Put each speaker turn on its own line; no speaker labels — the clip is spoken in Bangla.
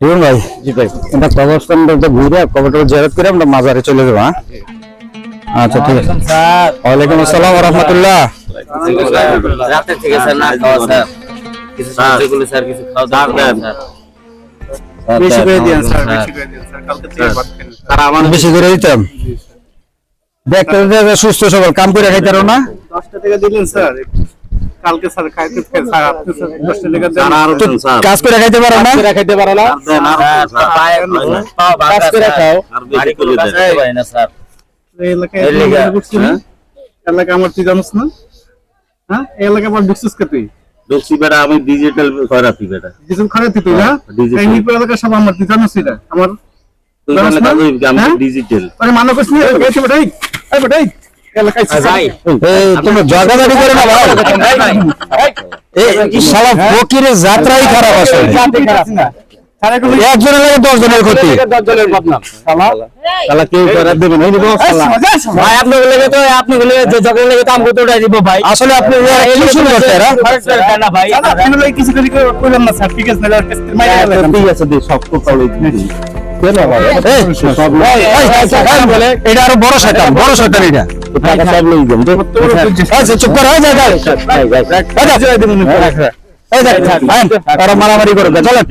রিপন ভাই
জি ভাই।
এটা কবরস্থানটা ঘুরে কবরটা করে আমরা মাজারে চলে যাব হ্যাঁ? আচ্ছা ঠিক আছে।
স্যার।
ওয়ালাইকুম আসসালাম রহমতুল্লাহ।
রাতে থেকে স্যার না খাওয়া স্যার? কিছু সবজিগুলো স্যার কিছু খাওয়া দাওয়া স্যার
বেশি করে দিয়েন স্যার। বেশি করে দিয়েন স্যার কালকে থেকে ভাত খেন
স্যার আমার
বেশি করে দিতাম। সুস্থ সবল কাম করে খাইতে পারো না?
দশটা টাকা দিলেন স্যার কালকে স্যার খাইতে স্যার আপনি স্যার দশটা দেন।
স্যার
কাজ করে খাইতে পারো না?
খাইতে পারো না?
আরও
কাজ করে খাও।
বাড়ি করে কাজ না, স্যার।
এই এলাকায় এলাকা না? এলাকা আমার তুই জানিস না? হ্যাঁ? এই এলাকা আমার
বেটা আমি ডিজিটাল বেটা।
তুই না. এই এলাকা সব আমার তুই জানিস না? আমার হ্যাঁ?
ডিজিটাল
আরে মানা করছিস বেটাই বেটাই
জগাদারি করে না ভাই যাত্রাই খারাপ আছে একজনের লাগে দশ জনের ক্ষতি আসলে আপনি এটা আরও বড় শয়তান বড় শয়তান এটা
টাকা সব লই
এই চুপ কর যে যে, এই যে, মারামারি করবে চলেন